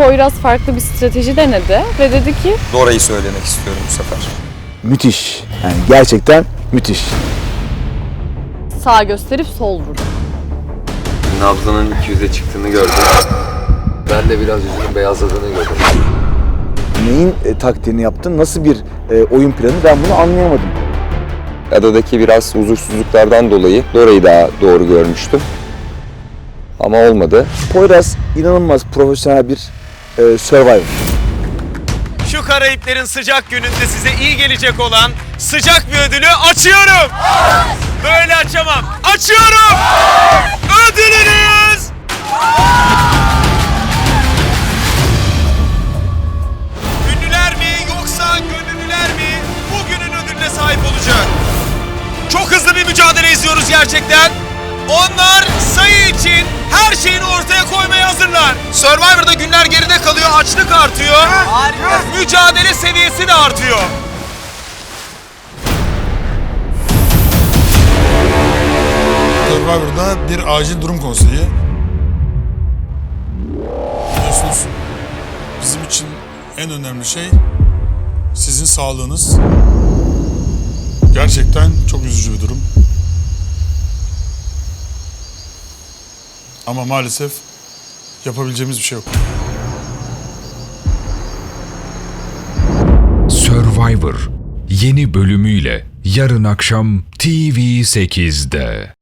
Poyraz farklı bir strateji denedi ve dedi ki Dora'yı söylemek istiyorum bu sefer. Müthiş. Yani gerçekten müthiş. sağ gösterip sol vurdu. Nabzının 200'e çıktığını gördüm. Ben de biraz yüzünün beyazladığını gördüm. Neyin e, taktiğini yaptın? Nasıl bir e, oyun planı? Ben bunu anlayamadım. Adadaki biraz huzursuzluklardan dolayı Dora'yı daha doğru görmüştüm. Ama olmadı. Poyraz inanılmaz profesyonel bir e, survivor. Şu Karayiplerin sıcak gününde size iyi gelecek olan sıcak bir ödülü açıyorum. Böyle açamam. Açıyorum. Ödülünüz. Ünlüler mi yoksa gönüllüler mi bugünün ödülüne sahip olacak? Çok hızlı bir mücadele izliyoruz gerçekten. Onlar sayı için her şeyini ortaya koymaya hazırlar. Survivor'da açlık artıyor. Mücadele seviyesi de artıyor. Survivor'da bir acil durum konseyi. Biliyorsunuz bizim için en önemli şey sizin sağlığınız. Gerçekten çok üzücü bir durum. Ama maalesef yapabileceğimiz bir şey yok. Survivor yeni bölümüyle yarın akşam TV8'de.